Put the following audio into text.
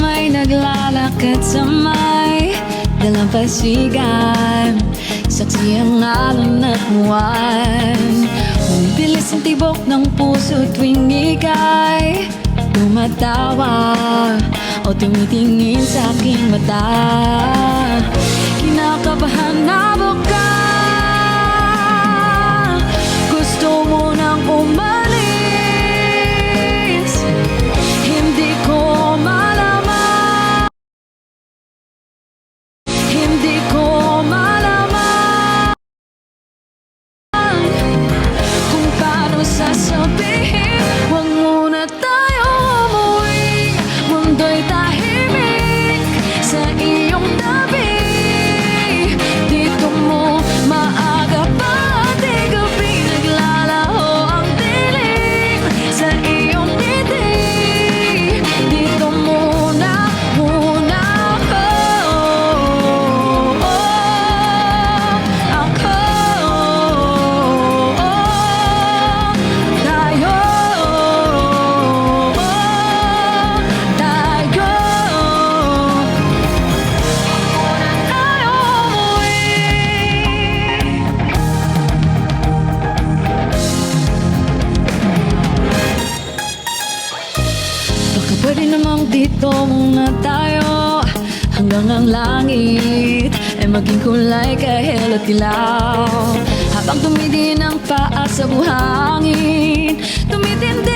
may naglalakad sa may dalampasigan. Saksi ang alon at buwan Bumibilis ang tibok ng puso tuwing ikay Tumatawa o tumitingin sa aking mata. Kinaka Hindi ko malaman Kung paano sasabihin Dito muna tayo Hanggang ang langit Ay maging kulay kahil at dilaw Habang tumidin ang paa sa buhangin Tumitindi